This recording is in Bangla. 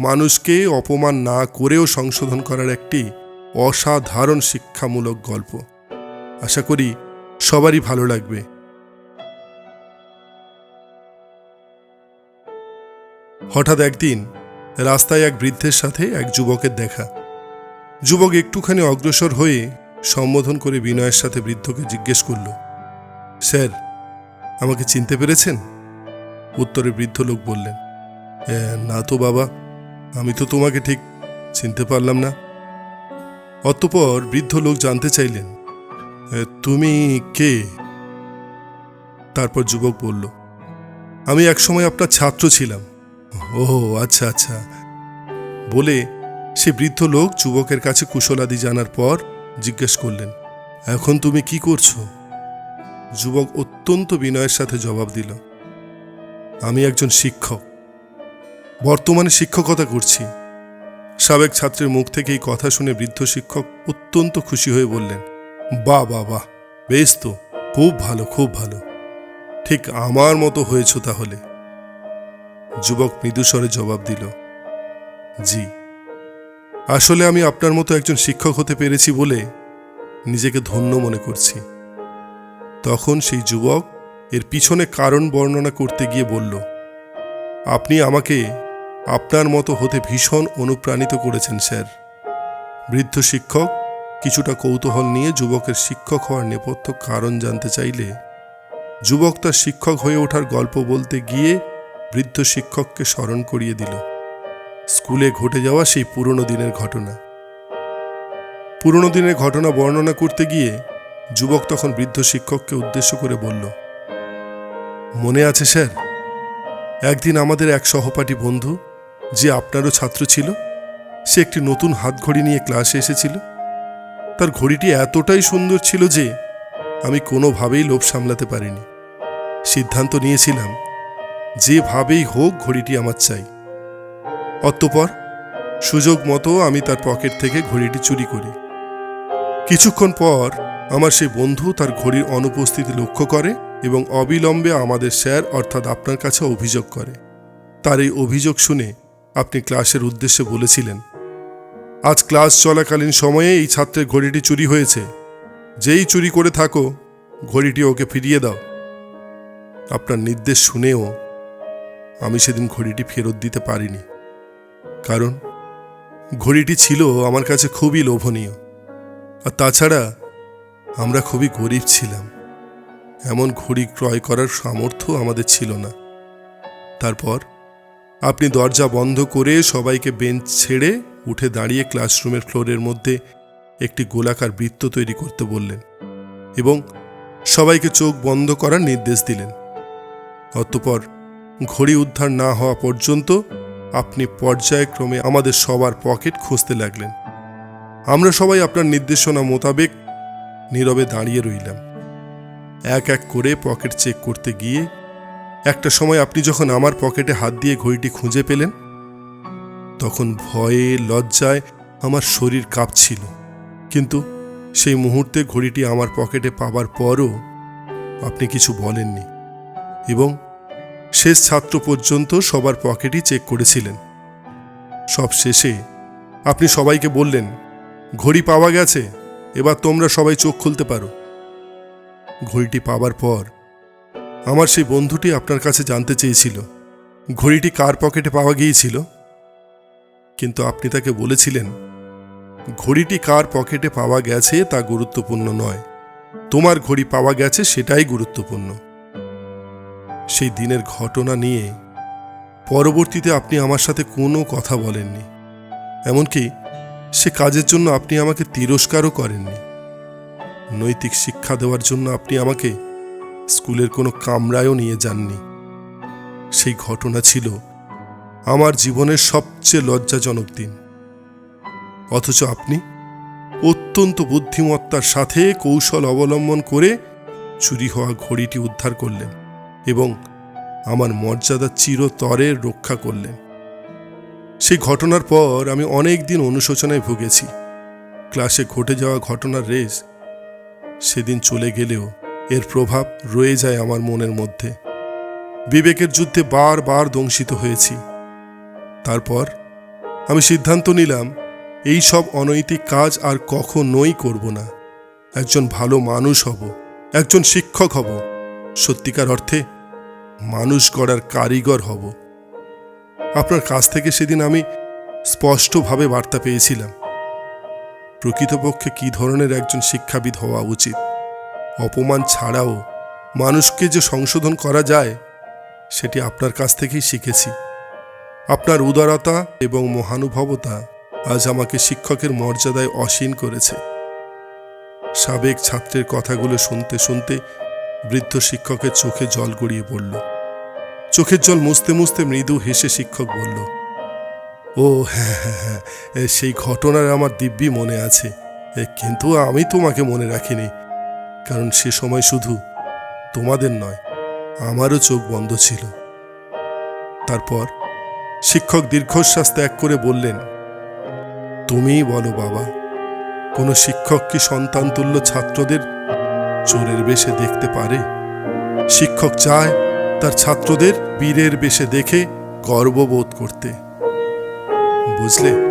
মানুষকে অপমান না করেও সংশোধন করার একটি অসাধারণ শিক্ষামূলক গল্প। আশা করি সবারই ভালো লাগবে। হঠাৎ একদিন রাস্তায় এক বৃদ্ধের সাথে এক যুবকের দেখা। যুবক একটুখানি অগ্রসর হয়ে সম্বোধন করে বিনয়ের সাথে বৃদ্ধকে জিজ্ঞেস করল স্যার আমাকে চিনতে পেরেছেন? উত্তরে বৃদ্ধ লোক বললেন "এ, না তো বাবা। আমি তো তোমাকে ঠিক চিনতে পারলাম না। অতপর বৃদ্ধ লোক জানতে চাইলেন তুমি কে? তারপর যুবক বলল, আমি একসময় আপনার ছাত্র ছিলাম। ও আচ্ছা আচ্ছা। বলে সে বৃদ্ধ লোক যুবকের কাছে কুশলাদি জানার পর জিজ্ঞেস করলেন, এখন তুমি কি করছ? যুবক অত্যন্ত বিনয়ের সাথে জবাব দিল, আমি একজন শিক্ষক। বর্তমানে শিক্ষকতা করছি। সাবেক ছাত্রের মুখ থেকে এই কথা শুনে বৃদ্ধ শিক্ষক অত্যন্ত খুশি হয়ে বললেন, বাহ বা বাহ, বেশ তো, খুব ভালো খুব ভালো। ঠিক আমার মতো হয়েছ তাহলে। যুবক মৃদুস্বরে জবাব দিল, জি। আসলে আমি আপনার মতো একজন শিক্ষক হতে পেরেছি বলে নিজেকে ধন্য মনে করছি। তখন সেই যুবক এর পিছনে কারণ বর্ণনা করতে গিয়ে বলল, আপনি আমাকে আপনার মতো হতে ভীষণ অনুপ্রাণিত করেছেন, স্যার। বৃদ্ধ শিক্ষক, কিছুটা কৌতূহল নিয়ে যুবকের শিক্ষক হওয়ার নেপথ্য কারণ জানতে চাইলে, যুবক তার শিক্ষক হয়ে ওঠার গল্প বলতে গিয়ে বৃদ্ধ শিক্ষককে স্মরণ করিয়ে দিল। স্কুলে ঘটে যাওয়া সেই পুরনো দিনের ঘটনা। পুরনো দিনের ঘটনা বর্ণনা করতে গিয়ে যুবক তখন বৃদ্ধ শিক্ষককে উদ্দেশ্য করে বলল, মনে আছে, স্যার? একদিন আমাদের এক সহপাঠী বন্ধু যে আপনারও ছাত্র ছিল, সে একটি নতুন হাত ঘড়ি নিয়ে ক্লাসে এসেছিল। তার ঘড়িটি এতটাই সুন্দর ছিল যে আমি কোনোভাবেই লোভ সামলাতে পারিনি। সিদ্ধান্ত নিয়েছিলাম, যেভাবেই হোক ঘড়িটি আমার চাই। অতঃপর, সুযোগ মতো আমি তার পকেট থেকে ঘড়িটি চুরি করি। কিছুক্ষণ পর আমার সেই বন্ধু তার ঘড়ির অনুপস্থিতি লক্ষ্য করে এবং অবিলম্বে আমাদের স্যার, অর্থাৎ আপনার কাছে অভিযোগ করে। তার এই অভিযোগ শুনে আপনি ক্লাসের উদ্দেশ্যে বলেছিলেন। আজ ক্লাস চলাকালীন সময়ে এই ছাত্রের ঘড়িটি চুরি হয়েছে। যেই চুরি করে থাকো, ঘড়িটি ওকে ফিরিয়ে দাও। আপনার নির্দেশ শুনেও আমি সেদিন ঘড়িটি ফেরত দিতে পারিনি। কারণ, ঘড়িটি ছিল আমার কাছে খুবই লোভনীয়। আর তাছাড়া, আমরা খুবই গরিব ছিলাম। এমন ঘড়ি ক্রয় করার সামর্থ্য আমাদের ছিল না। তারপর আপনি দরজা বন্ধ করে সবাইকে বেঞ্চ ছেড়ে উঠে দাঁড়িয়ে ক্লাসরুমের ফ্লোরের মধ্যে একটি গোলাকার বৃত্ত তৈরি করতে বললেন এবং সবাইকে চোখ বন্ধ করার নির্দেশ দিলেন। অতঃপর ঘড়ি উদ্ধার না হওয়া পর্যন্ত আপনি পর্যায়ক্রমে আমাদের সবার পকেট খুঁজতে লাগলেন। আমরা সবাই আপনার নির্দেশনা মোতাবেক নীরবে দাঁড়িয়ে রইলাম। এক এক করে পকেট চেক করতে গিয়ে একটা সময় আপনি যখন আমার পকেটে হাত দিয়ে ঘড়িটি খুঁজে পেলেন, তখন ভয়ে, লজ্জায় আমার শরীর কাঁপছিল। কিন্তু সেই মুহূর্তে ঘড়িটি আমার পকেটে পাবার পরও আপনি কিছু বলেননি এবং শেষ ছাত্র পর্যন্ত সবার পকেটই চেক করেছিলেন। সব শেষে আপনি সবাইকে বললেন, ঘড়ি পাওয়া গেছে, এবার তোমরা সবাই চোখ খুলতে পারো। ঘড়িটি পাবার পর আমার সেই বন্ধুটি আপনার কাছে জানতে চেয়েছিল। ঘড়িটি কার পকেটে পাওয়া গিয়েছিল? কিন্তু আপনি তাকে বলেছিলেন, ঘড়িটি কার পকেটে পাওয়া গেছে তা গুরুত্বপূর্ণ নয়। তোমার ঘড়ি পাওয়া গেছে সেটাই গুরুত্বপূর্ণ। সেই দিনের ঘটনা নিয়ে পরবর্তীতে আপনি আমার সাথে কোনো কথা বলেননি। এমনকি সে কাজের জন্য আপনি আমাকে তিরস্কারও করেননি। নৈতিক শিক্ষা দেওয়ার জন্য আপনি আমাকে স্কুলের কোনো কামরায়ও নিয়ে যাননি। সেই ঘটনা ছিল আমার জীবনের সবচেয়ে লজ্জাজনক দিন। অথচ আপনি অত্যন্ত বুদ্ধিমত্তার সাথে কৌশল অবলম্বন করে চুরি হওয়া ঘড়িটি উদ্ধার করলেন এবং আমার মর্যাদা চিরতরে রক্ষা করলেন। সেই ঘটনার পর আমি অনেক দিন অনুশোচনায় ভুগেছি। ক্লাসে ঘটে যাওয়া ঘটনার রেস সেদিন চলে গেলেও এর প্রভাব রয়ে যায় আমার মনের মধ্যে। বিবেকের যুদ্ধে বারবার দংশিত হয়েছি। তারপর আমি সিদ্ধান্ত নিলাম, এই সব অনৈতিক কাজ আর কখনোই করব না। একজন ভালো মানুষ হব, একজন শিক্ষক হব। সত্যিকার অর্থে মানুষ গড়ার কারিগর হব। আপনার কাছ থেকে সেদিন আমি স্পষ্টভাবে বার্তা পেয়েছিলাম। প্রকৃতপক্ষে কী ধরনের একজন শিক্ষাবিদ হওয়া উচিত? অপমান ছাড়াও মানুষকে যে সংশোধন করা যায়, সেটি আপনার কাছ থেকেই শিখেছি। আপনার উদারতা এবং মহানুভবতা আজ আমাকে শিক্ষকের মর্যাদায় অসীন করেছে। সাবেক ছাত্রের কথাগুলো শুনতে শুনতে বৃদ্ধ শিক্ষকের চোখে জল গড়িয়ে পড়ল। চোখের জল মুছতে মুছতে মৃদু হেসে শিক্ষক বলল, ও হ্যাঁ হ্যাঁ হ্যাঁ সেই ঘটনার আমার দিব্যি মনে আছে। কিন্তু আমি তোমাকে মনে রাখিনি। কারণ সে সময় শুধু তোমাদের নয়, আমারও চোখ বন্ধ ছিল। তারপর শিক্ষক দীর্ঘশ্বাস ত্যাগ করে বললেন, তুমিই বলো বাবা, কোনো শিক্ষক কি সন্তানতুল্য ছাত্রদের চোরের বেশে দেখতে পারে? শিক্ষক চায় তার ছাত্রদের বীরের বেশে দেখে গর্ববোধ করতে। বুঝলে?